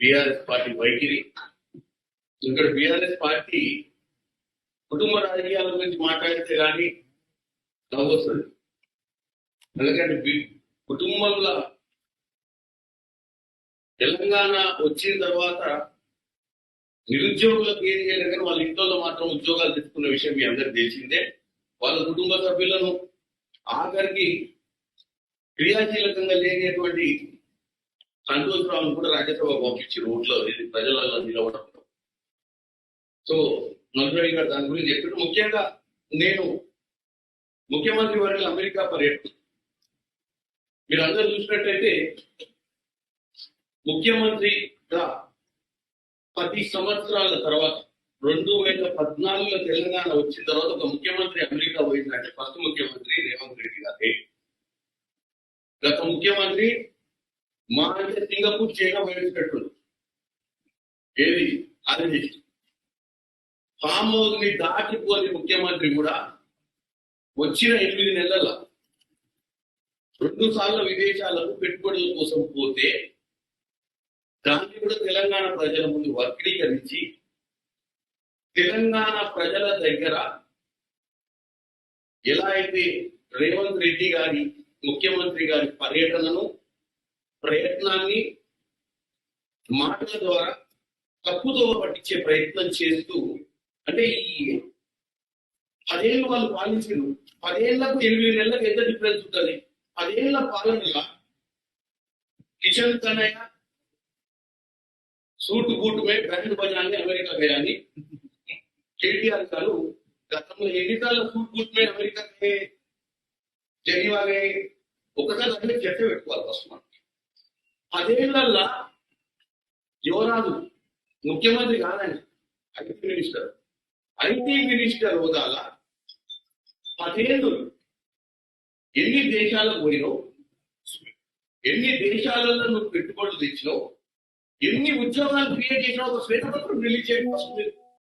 BRS party వైఖరి. ఇక్కడ BRS party కుటుంబ రాజకీయాల గురించి మాట్లాడితే కానీ నవ్వు వస్తుంది ఎందుకంటే కుటుంబంలో తెలంగాణ వచ్చిన తర్వాత నిరుద్యోగులకు ఏం చేయలేదు కానీ వాళ్ళ ఇంట్లో మాత్రం ఉద్యోగాలు తెచ్చుకున్న విషయం మీ అందరికి తెలిసిందే. వాళ్ళ కుటుంబ సభ్యులను ఆఖరికి క్రియాశీలకంగా లేనటువంటి సంతోషరావును కూడా రాజ్యసభ పంపించి రోడ్లో ఇది ప్రజలలో నిలవడం సో మంత్రి గారు దాని గురించి చెప్పారు. ముఖ్యంగా నేను ముఖ్యమంత్రి వారి అమెరికా పర్యటన. మీరు అందరూ చూసినట్టయితే ముఖ్యమంత్రిగా పది సంవత్సరాల తర్వాత రెండు వేల పద్నాలుగులో తెలంగాణ వచ్చిన తర్వాత ఒక ముఖ్యమంత్రి అమెరికా పోయిందంటే ఫస్ట్ ముఖ్యమంత్రి రేవంత్ రెడ్డి గారే. గత ముఖ్యమంత్రి మా అంటే సింగపూర్ చైనా పోయేటట్టు ఏది? అది. ఫామ్ హౌస్ని దాటిపోని ముఖ్యమంత్రి కూడా వచ్చిన ఎనిమిది నెలల రెండు సార్లు విదేశాలకు పెట్టుబడుల కోసం పోతే దాన్ని కూడా తెలంగాణ ప్రజల ముందు వక్రీకరించి తెలంగాణ ప్రజల దగ్గర ఎలా అయితే రేవంత్ రెడ్డి గారి ముఖ్యమంత్రి గారి పర్యటనను ప్రయత్నాన్ని మాటల ద్వారా తప్పుదోవ పట్టించే ప్రయత్నం చేస్తూ అంటే ఈ పదేళ్ళు వాళ్ళు పాలించారు. పదేళ్ళకు ఎనిమిది నెలలకు ఎంత డిఫరెన్స్ ఉంటుంది? పదేళ్ళ పాలనగా కిషన్ తనయ సూట్ బూట్ మే బ్యాండ్ బజాన్ని అమెరికా గయాని కేటీఆర్ గారు గతంలో ఎన్నిసార్లు సూట్ బూట్ మే అమెరికా గయే జనీవా గయే ఒకసారి చర్చ పెట్టుకోవాలి ఫస్ట్. మనం యువరాజు ముఖ్యమంత్రి కాదండి ఐటీ మినిస్టర్. ఐటీ మినిస్టర్ హోదాల పదేళ్ళు ఎన్ని దేశాలకు పోయినావు ఎన్ని దేశాలలో నువ్వు పెట్టుబడులు తెచ్చినావు ఎన్ని ఉద్యోగాలు క్రియేట్ చేసినావు ఒక శ్వేతపత్రం రిలీజ్ చేయడం వస్తుంది